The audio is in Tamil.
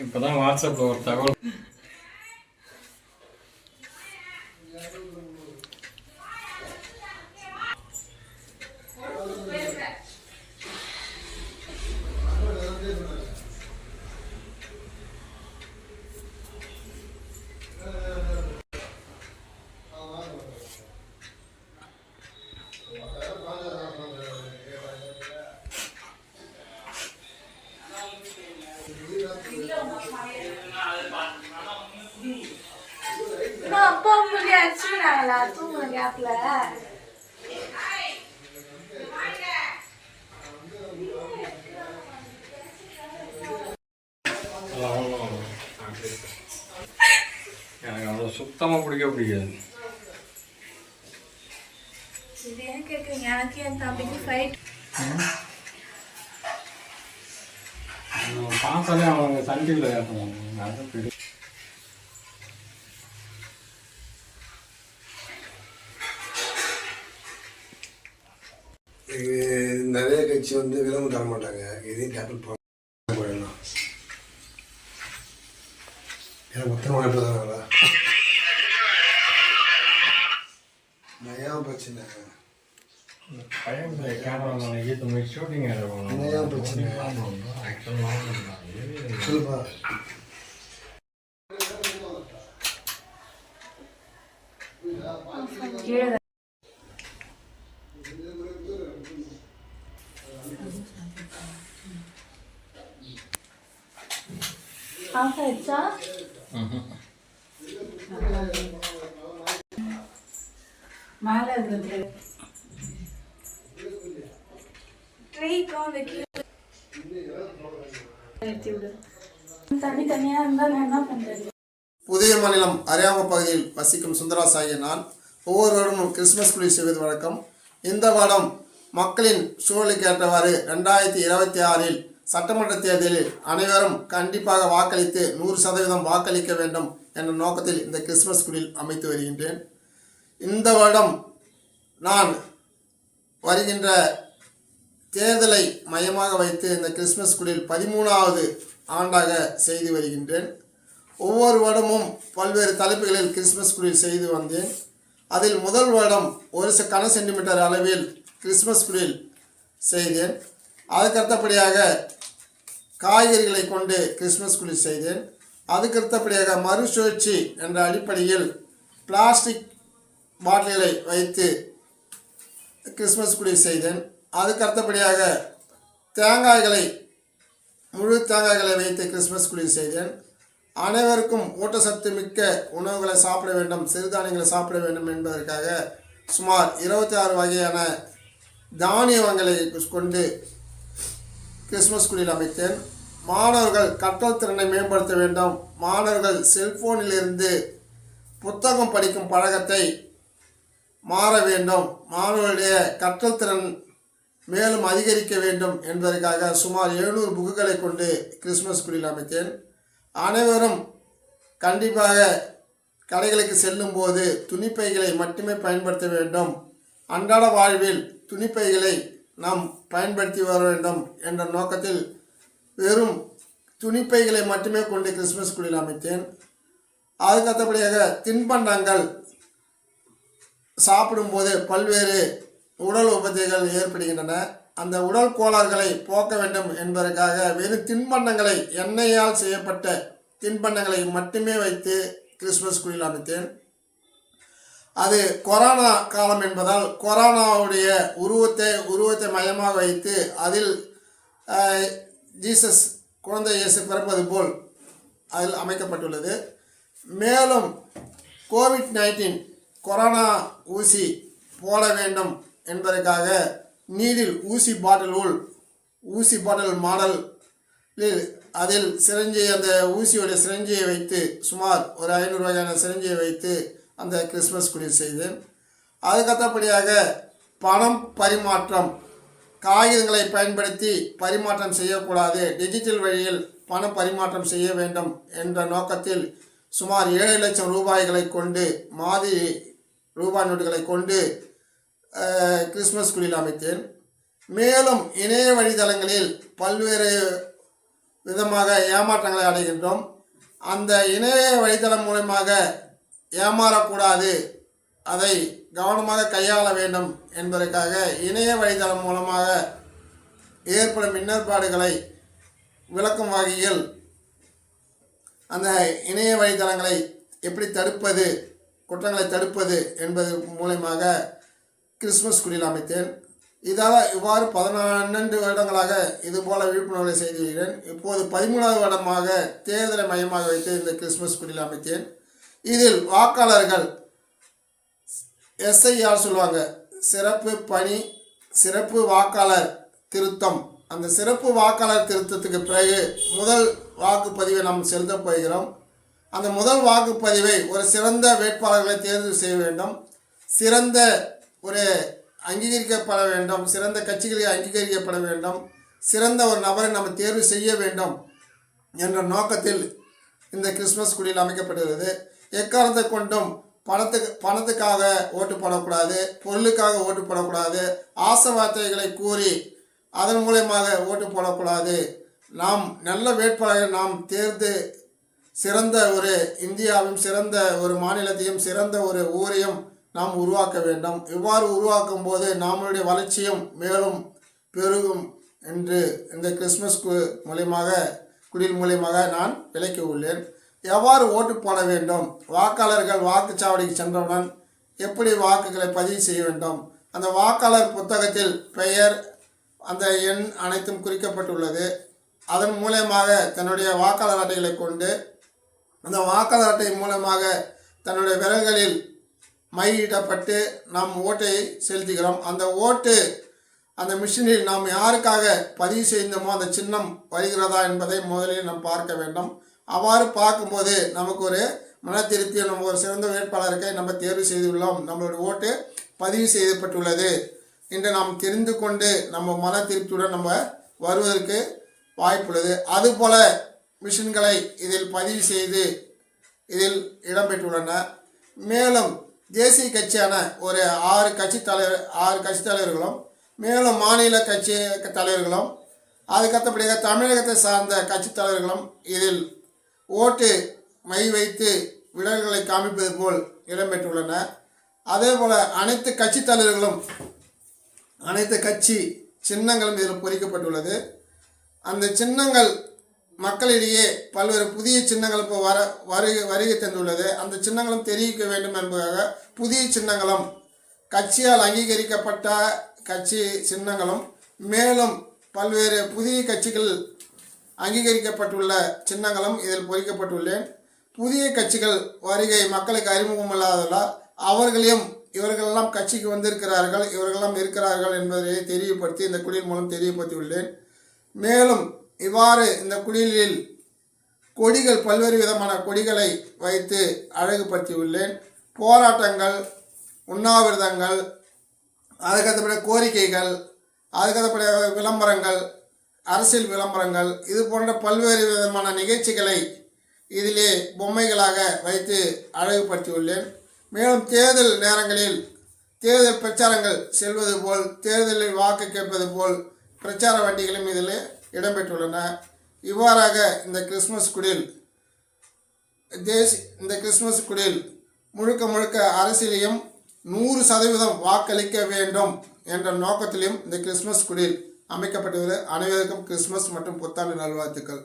இப்போதான் வாட்ஸ்அப்பில் ஒரு தகவல் அடிச்சுக்கிறாங்களா தூங்குற கேப்ல எனக்கு அவ்வளோ சுத்தமாக பிடிக்க பிடிக்காது. இது ஏன் கேட்குறீங்க எனக்கு என் தம்பிக்கு ஃபைட் பார்த்தாலே அவங்க சன் டிவியில் ஏற்றுவாங்க அது பெரிய இது கட்சி வந்து விளம்பரம் தர மாட்டாங்க. எதையும் கேபிள் போயிடலாம் ஏன்னா உத்தரவாக இருப்பதாங்களா நயம் பிரச்சனை. பையன் கேமரா ஈத்து போய் ஷூட்டிங் என்னையா பிரச்சனை? சொல்லுப்பா. ஆஃப் ஆயிடுச்சா மேலே இருந்தது புதிய மாநிலம் அரியாம பகுதியில் வசிக்கும் சுந்தராஸ் ஆகிய நான் ஒவ்வொரு வருடமும் கிறிஸ்துமஸ் குழி செய்வது வழக்கம். இந்த வருடம் மக்களின் சூழலுக்கு ஏற்றவாறு ரெண்டாயிரத்தி இருபத்தி ஆறில் சட்டமன்ற தேர்தலில் அனைவரும் கண்டிப்பாக வாக்களித்து நூறு சதவீதம் வாக்களிக்க வேண்டும் என்ற நோக்கத்தில் இந்த கிறிஸ்துமஸ் குடில் அமைத்து வருகின்றேன். இந்த வருடம் நான் வருகின்ற தேர்தலை மையமாக வைத்து இந்த கிறிஸ்துமஸ் குடில் பதிமூணாவது ஆண்டாக செய்து வருகின்றேன். ஒவ்வொரு வருடமும் பல்வேறு தலைப்புகளில் கிறிஸ்துமஸ் குடில் செய்து வந்தேன். அதில் முதல் வருடம் ஒரு கன சென்டிமீட்டர் அளவில் கிறிஸ்துமஸ் குடில் செய்தேன். அதுக்கடுத்தபடியாக காய்கறிகளை கொண்டு கிறிஸ்மஸ் குழி செய்தேன். அதுக்கடுத்தபடியாக மறுசுழற்சி என்ற அடிப்படையில் பிளாஸ்டிக் பாட்டில்களை வைத்து கிறிஸ்மஸ் குழி செய்தேன். அதுக்கடுத்தபடியாக தேங்காய்களை முழு தேங்காய்களை வைத்து கிறிஸ்மஸ் குழி செய்தேன். அனைவருக்கும் ஊட்டச்சத்து மிக்க உணவுகளை சாப்பிட வேண்டும் சிறுதானியங்களை சாப்பிட வேண்டும் என்பதற்காக சுமார் இருபத்தி ஆறு வகையான தானிய வகைகளை கொண்டு கிறிஸ்மஸ் குடியில் அமைத்தேன். மாணவர்கள் கற்றல் திறனை மேம்படுத்த வேண்டும். மாணவர்கள் செல்போனிலிருந்து புத்தகம் படிக்கும் பழக்கத்தை மாற வேண்டும். மாணவர்களுடைய கற்றல் திறன் மேலும் அதிகரிக்க வேண்டும் என்பதற்காக சுமார் எழுநூறு புக்குகளை கொண்டு கிறிஸ்மஸ் குடியில் அமைத்தேன். அனைவரும் கண்டிப்பாக கடைகளுக்கு செல்லும்போது துணிப்பைகளை மட்டுமே பயன்படுத்த வேண்டும். அன்றாட வாழ்வில் துணிப்பைகளை நாம் பயன்படுத்தி வர வேண்டும் என்ற நோக்கத்தில் வெறும் துணிப்பைகளை மட்டுமே கொண்டு கிறிஸ்மஸ் குடியில் அமைத்தேன். அதுக்கு அடுத்தபடியாக தின்பண்டங்கள் சாப்பிடும்போது பல்வேறு உடல் உபதைகள் ஏற்படுகின்றன. அந்த உடல் கோளாறுகளை போக்க வேண்டும் என்பதற்காக வெறும் தின்பண்டங்களை எண்ணெயால் செய்யப்பட்ட தின்பண்டங்களை மட்டுமே வைத்து கிறிஸ்மஸ் குடியில் அமைத்தேன். அது கொரோனா காலம் என்பதால் கொரோனாவுடைய உருவத்தை உருவத்தை மையமாக வைத்து அதில் ஜீசஸ் குழந்தை இயேசு பிறப்பது போல் அதில் அமைக்கப்பட்டுள்ளது. மேலும் கோவிட் நைன்டீன் கொரோனா ஊசி போட வேண்டும் என்பதற்காக நீரில் ஊசி பாட்டில் உள் ஊசி பாட்டில் மாடலில் அதில் சிரஞ்சி அந்த ஊசியோட சிரஞ்சியை வைத்து சுமார் ஒரு ஐநூறு வகையான சிரஞ்சியை வைத்து அந்த கிறிஸ்மஸ் குடில் செய்தேன் அதுக்கத்தபடியாக பணம் பரிமாற்றம் காகிதங்களை பயன்படுத்தி பரிமாற்றம் செய்யக்கூடாது டிஜிட்டல் வழியில் பண பரிமாற்றம் செய்ய வேண்டும் என்ற நோக்கத்தில் சுமார் ஏழு லட்சம் ரூபாய்களை கொண்டு மாதிரி ரூபாய் நோட்டுகளை கொண்டு கிறிஸ்மஸ் குடியில் அமைத்தேன். மேலும் இணைய வழித்தளங்களில் பல்வேறு விதமாக ஏமாற்றங்களை அடைகின்றோம். அந்த இணைய வழித்தளம் மூலமாக ஏமாறக்கூடாது. அதை கவனமாக கையாள வேண்டும் என்பதற்காக இணைய வழித்தளம் மூலமாக ஏற்படும் இன்னற்பாடுகளை விளக்கும் வகையில் அந்த இணைய வழித்தளங்களை எப்படி தடுப்பது குற்றங்களை தடுப்பது என்பது மூலயமாக கிறிஸ்மஸ் குடியில் அமைத்தேன். இதால் இவ்வாறு பதினெண்டு வருடங்களாக இதுபோல விழிப்புணர்வுகளை செய்து வருகிறேன். இப்போது பதிமூணாவது வருடமாக தேர்தலை மையமாக வைத்து இந்த கிறிஸ்மஸ் குடியில் அமைத்தேன். இதில் வாக்காளர்கள் எஸ்ஐஆர் சொல்லுவாங்க. சிறப்பு பணி சிறப்பு வாக்காளர் திருத்தம். அந்த சிறப்பு வாக்காளர் திருத்தத்துக்கு பிறகு முதல் வாக்குப்பதிவை நாம் செலுத்தப் போகிறோம். அந்த முதல் வாக்குப்பதிவை ஒரு சிறந்த வேட்பாளர்களை தேர்வு செய்ய வேண்டும். சிறந்த ஒரு அங்கீகரிக்கப்பட வேண்டும். சிறந்த கட்சிகளை அங்கீகரிக்கப்பட வேண்டும். சிறந்த ஒரு நபரை நம்ம தேர்வு செய்ய வேண்டும் என்ற நோக்கத்தில் இந்த கிறிஸ்மஸ் குடியில் அமைக்கப்படுகிறது எக்காரணத்தை கொண்டும் பணத்துக்கு பணத்துக்காக ஓட்டு போடக்கூடாது பொருளுக்காக ஓட்டு போடக்கூடாது ஆசை வார்த்தைகளை கூறி அதன் மூலயமாக ஓட்டு போடக்கூடாது. நாம் நல்ல வேட்பாளரை நாம் தேர்ந்து சிறந்த ஒரு இந்தியாவும் சிறந்த ஒரு மாநிலத்தையும் சிறந்த ஒரு ஊரையும் நாம் உருவாக்க வேண்டும். இவ்வாறு உருவாக்கும் போது நம்மளுடைய வளர்ச்சியும் மேலும் பெருகும் என்று இந்த கிறிஸ்மஸ் மூலியமாக குடில் மூலியமாக நான் விளக்கி உள்ளேன் எவ்வாறு ஓட்டு போட வேண்டும்? வாக்காளர்கள் வாக்குச்சாவடிக்கு சென்றவுடன் எப்படி வாக்குகளை பதிவு செய்ய வேண்டும்? அந்த வாக்காளர் புத்தகத்தில் பெயர் அந்த எண் அனைத்தும் குறிக்கப்பட்டுள்ளது. அதன் மூலயமாக தன்னுடைய வாக்காளர் அட்டைகளை கொண்டு அந்த வாக்காளர் அட்டை மூலமாக தன்னுடைய விரல்களில் மையிடப்பட்டு நாம் ஓட்டை செலுத்துகிறோம். அந்த ஓட்டு அந்த மிஷினில் நாம் யாருக்காக பதிவு செய்தோமோ அந்த சின்னம் வருகிறதா என்பதை முதலில் நாம் பார்க்க வேண்டும். அவ்வாறு பார்க்கும்போது நமக்கு ஒரு மன திருப்தியை நம்ம ஒரு சிறந்த வேட்பாளருக்கை நம்ம தேர்வு செய்துள்ளோம். நம்மளோட ஓட்டு பதிவு செய்யப்பட்டுள்ளது என்று நாம் தெரிந்து கொண்டு நம்ம மன திருப்தியுடன் நம்ம வருவதற்கு வாய்ப்புள்ளது. அதுபோல மிஷின்களை இதில் பதிவு செய்து இதில் இடம்பெற்றுள்ளன. மேலும் தேசிய கட்சியான ஒரு ஆறு கட்சி தலைவர் ஆறு கட்சி தலைவர்களும் மேலும் மாநில கட்சி தலைவர்களும் அதுக்கடுத்தபடியாக தமிழகத்தை சார்ந்த கட்சி தலைவர்களும் இதில் ஓட்டு மை வைத்து விரல்களை காமிப்பது போல் இடம்பெற்றுள்ளன. அதே போல் அனைத்து கட்சி தலைவர்களும் அனைத்து கட்சி சின்னங்களும் இதில் பொறிக்கப்பட்டுள்ளது. அந்த சின்னங்கள் மக்களிடையே பல்வேறு புதிய சின்னங்கள் இப்போ வர வருகை வருகை தந்துள்ளது. அந்த சின்னங்களும் தெரிவிக்க வேண்டும் என்பதாக புதிய சின்னங்களும் கட்சியால் அங்கீகரிக்கப்பட்ட கட்சி சின்னங்களும் மேலும் பல்வேறு புதிய கட்சிகள் அங்கீகரிக்கப்பட்டுள்ள சின்னங்களும் இதில் பொறிக்கப்பட்டுள்ளேன். புதிய கட்சிகள் வருகை மக்களுக்கு அறிமுகம் இல்லாததால் அவர்களையும் இவர்களெல்லாம் கட்சிக்கு வந்திருக்கிறார்கள் இவர்களெல்லாம் இருக்கிறார்கள் என்பதை தெரியப்படுத்தி இந்த குடியின் மூலம் தெரியப்படுத்தியுள்ளேன். மேலும் இவ்வாறு இந்த குடிலில் கொடிகள் பல்வேறு விதமான கொடிகளை வைத்து அழகுபடுத்தியுள்ளேன். போராட்டங்கள் உண்ணாவிரதங்கள் அதுக்கடுத்தபடி கோரிக்கைகள் அதுக்கடுத்தபடி விளம்பரங்கள் அரசியல் விளம்பரங்கள் இது போன்ற பல்வேறு விதமான நிகழ்ச்சிகளை இதிலே பொம்மைகளாக வைத்து அழகுபடுத்தியுள்ளேன். மேலும் தேர்தல் நேரங்களில் தேர்தல் பிரச்சாரங்கள் செல்வது போல் தேர்தலில் வாக்கு கேட்பது போல் பிரச்சார வண்டிகளும் இதில் இடம்பெற்றுள்ளன. இவ்வாறாக இந்த கிறிஸ்மஸ் குடில் தேசி இந்த கிறிஸ்மஸ் குடில் முழுக்க முழுக்க அரசியலையும் நூறு சதவீதம் வாக்களிக்க வேண்டும் என்ற நோக்கத்திலும் இந்த கிறிஸ்மஸ் குடில் அமைக்கப்பட்டுள்ளது அனைவருக்கும் கிறிஸ்மஸ் மற்றும் புத்தாண்டு நல்வாழ்த்துக்கள்.